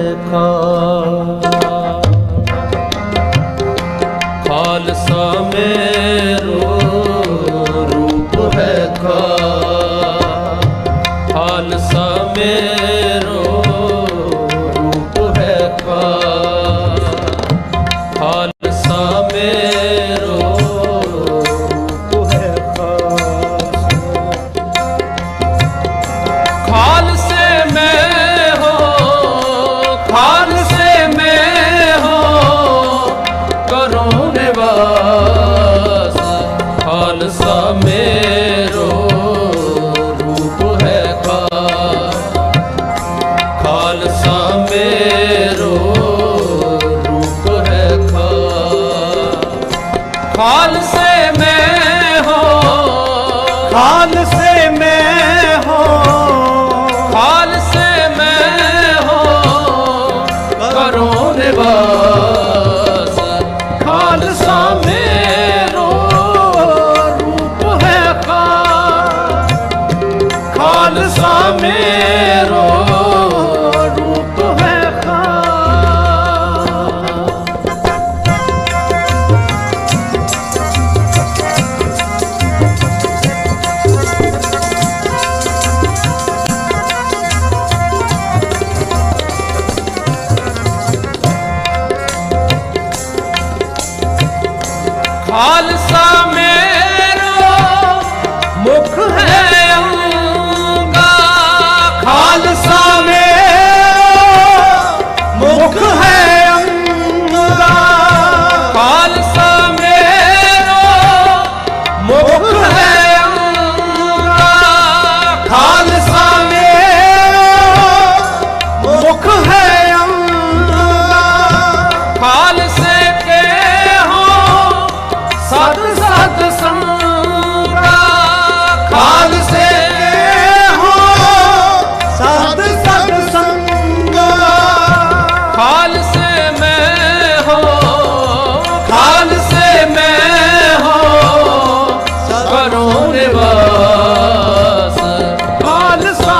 ਰਖਾ ਰੂਪ ਹੈ ਖਾ। ਖਾਲਸਾ ਮੇਰੋ ਖਾਲਸੇ ਸਾਧ ਹੋ ਸਤ ਸੰਗ ਹੋ ਖਾਲਸੇ ਮੈਂ ਹੋ ਕਰੋ ਨਿਵਾਸ। ਖਾਲਸਾ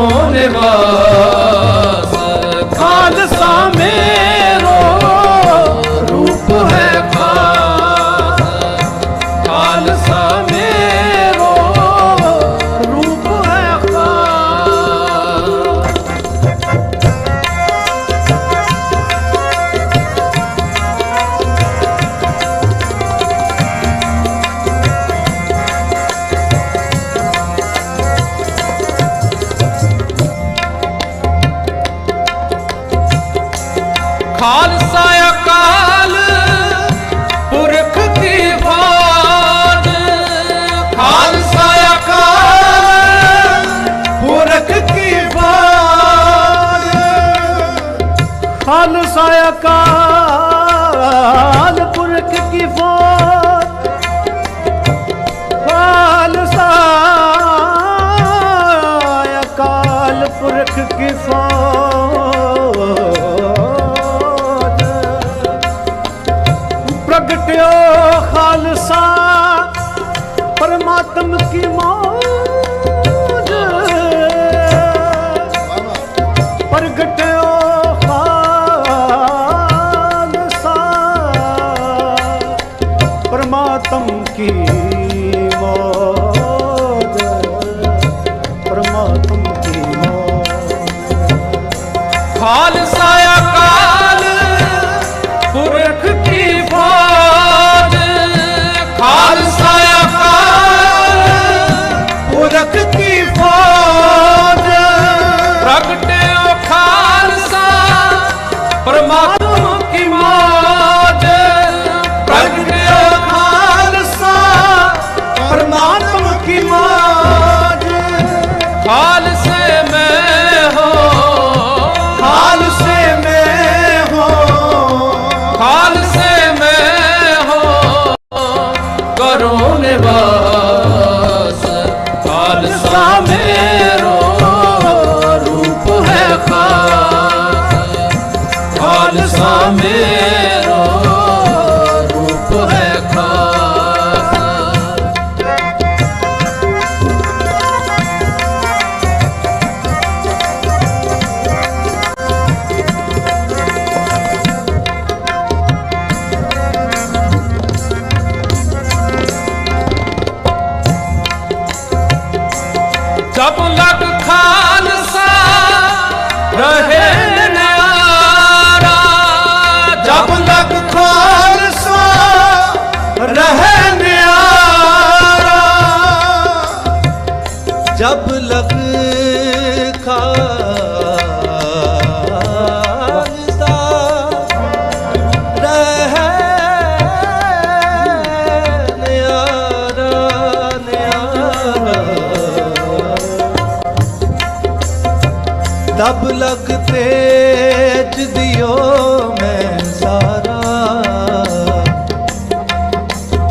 মনে বা acá. olhos तब लग तेज दियो मैं सारा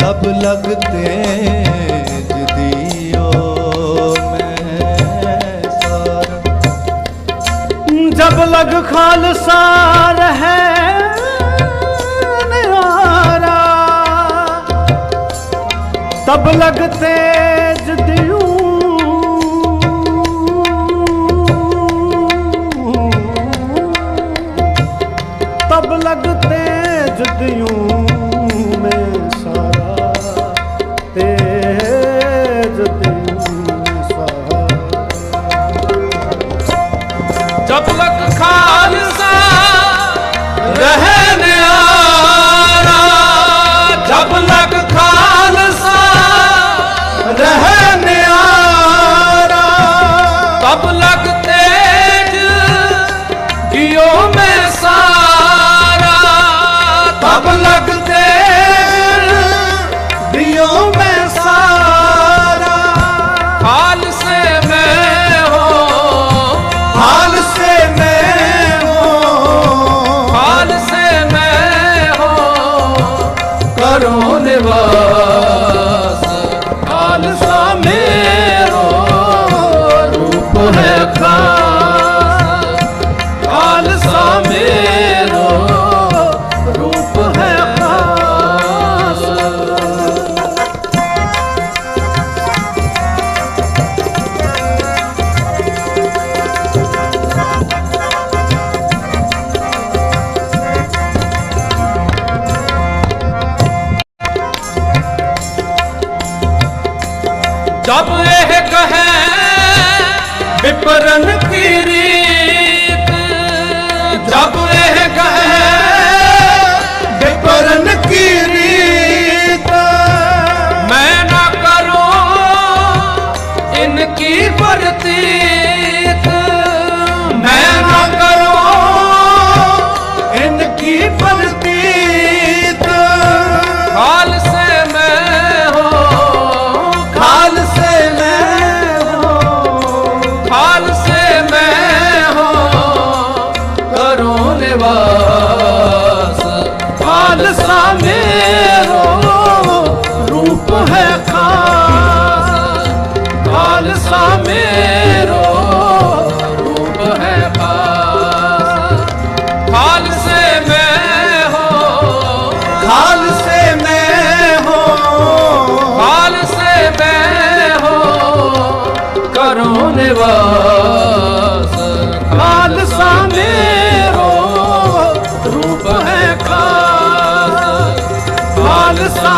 तब लग तेज दियो मैं सारा जब लग खालसा रहे निहारा तब लग carinho. ਕਰੋ ਜਬ ਇਹ ਕਹੇ ਵਿਪਰਨ ਕੀ ਨਿਵਾਸ ਖਾਲਸਾ ਮੇਰੋ ਰੂਪ ਹੈ ਖਾਲਸਾ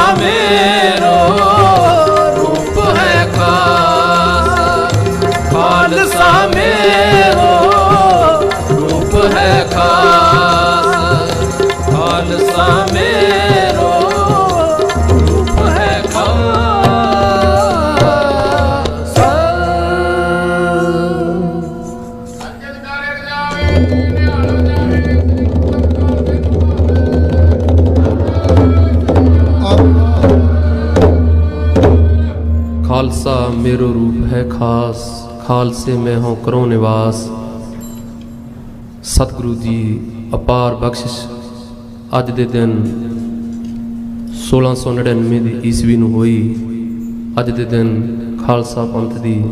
ਖਾਲਸੇ ਮੈਂ ਹਾਂ ਕਰੋ ਨਿਵਾਸ। ਸਤਿਗੁਰੂ ਜੀ, ਅਪਾਰ ਬਖਸ਼ਿਸ਼। ਅੱਜ ਦੇ ਦਿਨ 1699 ਦੀ ਈਸਵੀ ਨੂੰ ਹੋਈ। ਅੱਜ ਦੇ ਦਿਨ ਖਾਲਸਾ ਪੰਥ ਦੀ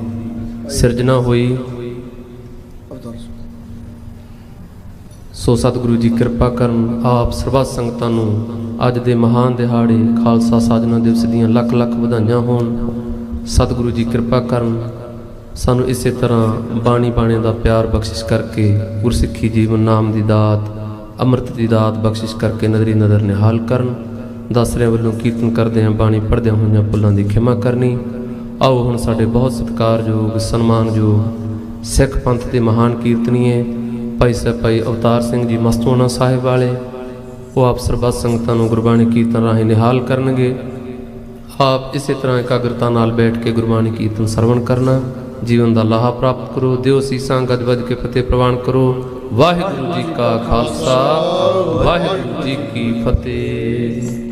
ਸਿਰਜਣਾ ਹੋਈ। ਸੋ ਸਤਿਗੁਰੂ ਜੀ, ਕਿਰਪਾ ਕਰਨ ਆਪ ਸਰਬੱਤ ਸੰਗਤਾਂ ਨੂੰ ਅੱਜ ਦੇ ਮਹਾਨ ਦਿਹਾੜੇ ਖਾਲਸਾ ਸਾਜਨਾ ਦਿਵਸ ਦੀਆਂ ਲੱਖ ਲੱਖ ਵਧਾਈਆਂ ਹੋਣ। ਸਤਿਗੁਰੂ ਜੀ, ਕਿਰਪਾ ਕਰਨ ਸਾਨੂੰ ਇਸੇ ਤਰ੍ਹਾਂ ਬਾਣੀ ਬਾਣੇ ਦਾ ਪਿਆਰ ਬਖਸ਼ਿਸ਼ ਕਰਕੇ, ਗੁਰਸਿੱਖੀ ਜੀਵਨ ਨਾਮ ਦੀ ਦਾਤ, ਅੰਮ੍ਰਿਤ ਦੀ ਦਾਤ ਬਖਸ਼ਿਸ਼ ਕਰਕੇ ਨਦਰੀ ਨਦਰ ਨਿਹਾਲ ਕਰਨ। ਦਾਸਰਿਆਂ ਵੱਲੋਂ ਕੀਰਤਨ ਕਰਦੇ ਹਾਂ, ਬਾਣੀ ਪੜ੍ਹਦਿਆਂ ਹੋਈਆਂ ਭੁੱਲਾਂ ਦੀ ਖਿਮਾ ਕਰਨੀ। ਆਓ ਹੁਣ ਸਾਡੇ ਬਹੁਤ ਸਤਿਕਾਰਯੋਗ, ਸਨਮਾਨਯੋਗ ਸਿੱਖ ਪੰਥ ਦੇ ਮਹਾਨ ਕੀਰਤਨੀਏ, ਭਾਈ ਸਾਹਿਬ ਭਾਈ ਅਵਤਾਰ ਸਿੰਘ ਜੀ ਮਸਤੂਆਣਾ ਸਾਹਿਬ ਵਾਲੇ, ਉਹ ਆਪ ਸਰਬੱਤ ਸੰਗਤਾਂ ਨੂੰ ਗੁਰਬਾਣੀ ਕੀਰਤਨ ਰਾਹੀਂ ਨਿਹਾਲ ਕਰਨਗੇ। ਆਪ ਇਸੇ ਤਰ੍ਹਾਂ ਇਕਾਗਰਤਾ ਨਾਲ ਬੈਠ ਕੇ ਗੁਰਬਾਣੀ ਕੀਰਤਨ ਸਰਵਣ ਕਰਨਾ। ਜੀਵਨ ਦਾ ਲਾਹਾ ਪ੍ਰਾਪਤ ਕਰੋ, ਦਿਓ ਸੀਸਾਂ ਗੱਜ ਵੱਜ ਕੇ ਫਤਿਹ ਪ੍ਰਵਾਨ ਕਰੋ। ਵਾਹਿਗੁਰੂ ਜੀ ਕਾ ਖਾਲਸਾ, ਵਾਹਿਗੁਰੂ ਜੀ ਕੀ ਫਤਿਹ।